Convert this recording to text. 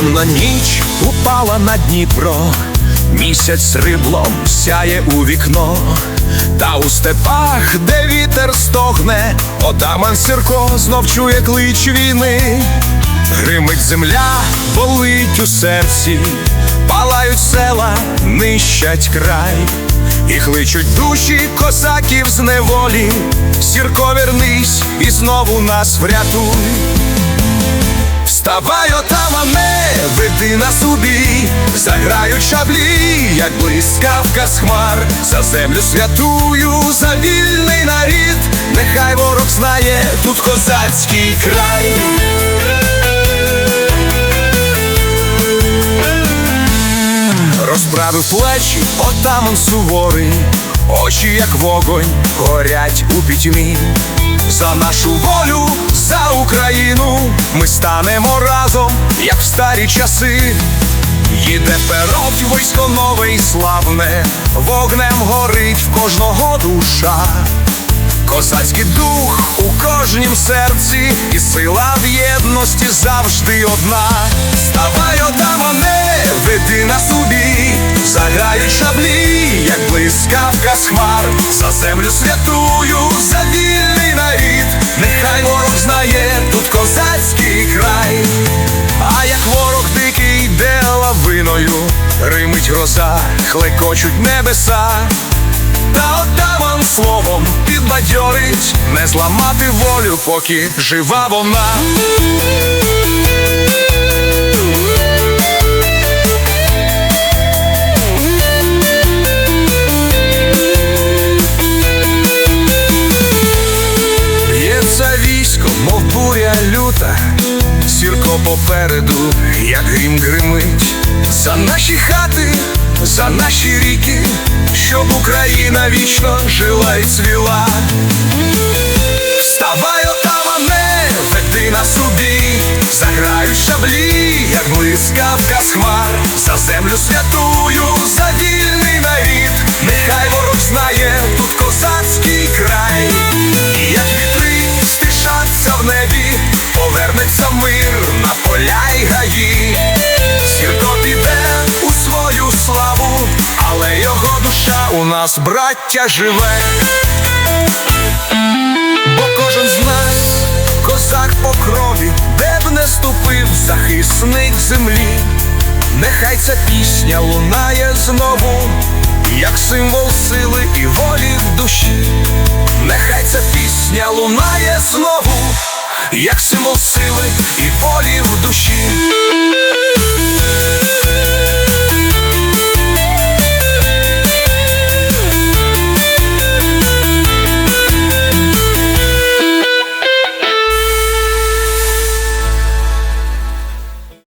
Ніч упала на Дніпро, місяць риблом сяє у вікно, та у степах, де вітер стогне, отаман Сірко знов чує клич війни. Гримить земля, болить у серці, палають села, нищать край, і кличуть душі козаків з неволі. Сірко, вернись і знову нас врятуй. Вставай, отамане, веди нас у заграють шаблі, як блискавка з хмар, за землю святую, за вільний нарід, нехай ворог знає, тут козацький край. Розправив плечі, отаман суворий, очі, як вогонь, горять у пітьмі. За нашу волю, за Україну ми станемо разом, як в старі часи. Їде вперед військо нове і славне, вогнем горить в кожного душа. Козацький дух у кожнім серці, і сила в єдності завжди одна. Ставай, отамане, веди нас у бій, заграють шаблі, як блискавка з хмар, за землю святую, лавиною, римить гроза, хлекочуть небеса. Та отаман словом підбадьорить. Не зламати волю, поки жива вона. Б'ється військо, мов буря люта, сірко попереду, як грім гримить, за наші хати, за наші ріки, щоб Україна вічно жила і цвіла. Гаї. Сірко піде у свою славу, але його душа у нас, браття, живе. Бо кожен з нас козак по крові, де б не ступив захисник землі, нехай ця пісня лунає знову, як символ сили і волі в душі, нехай ця пісня лунає знову, як символ сили і волі в душі.